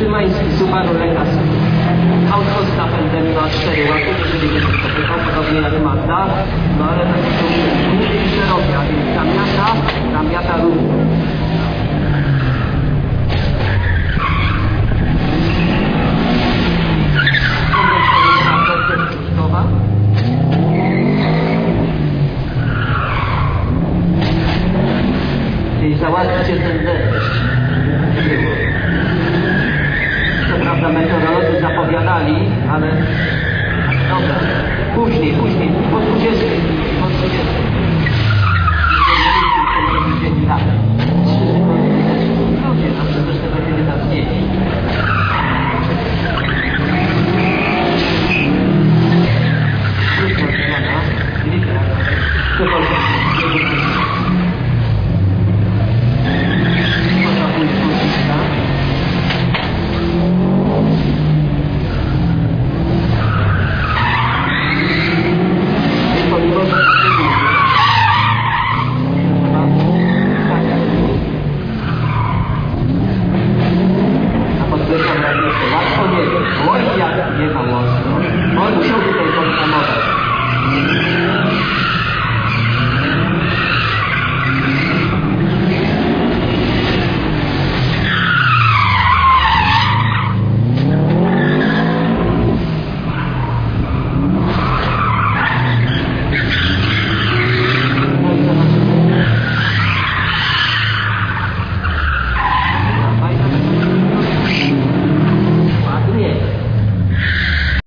Szymański, Subaru Lekas. Auto z napędem na 4 łapy, jeżeli się spotykał, podobnie jak Mazda, no ale takie są długie i szerokie, a więc zamiata, zamiata równo. Załatwcie ten deszcz. ale dobra, później, później, po 20, po 20. Dzień tak. Trzy tygodnie ludzie zawsze też tego nie wydatnieli. Thank you.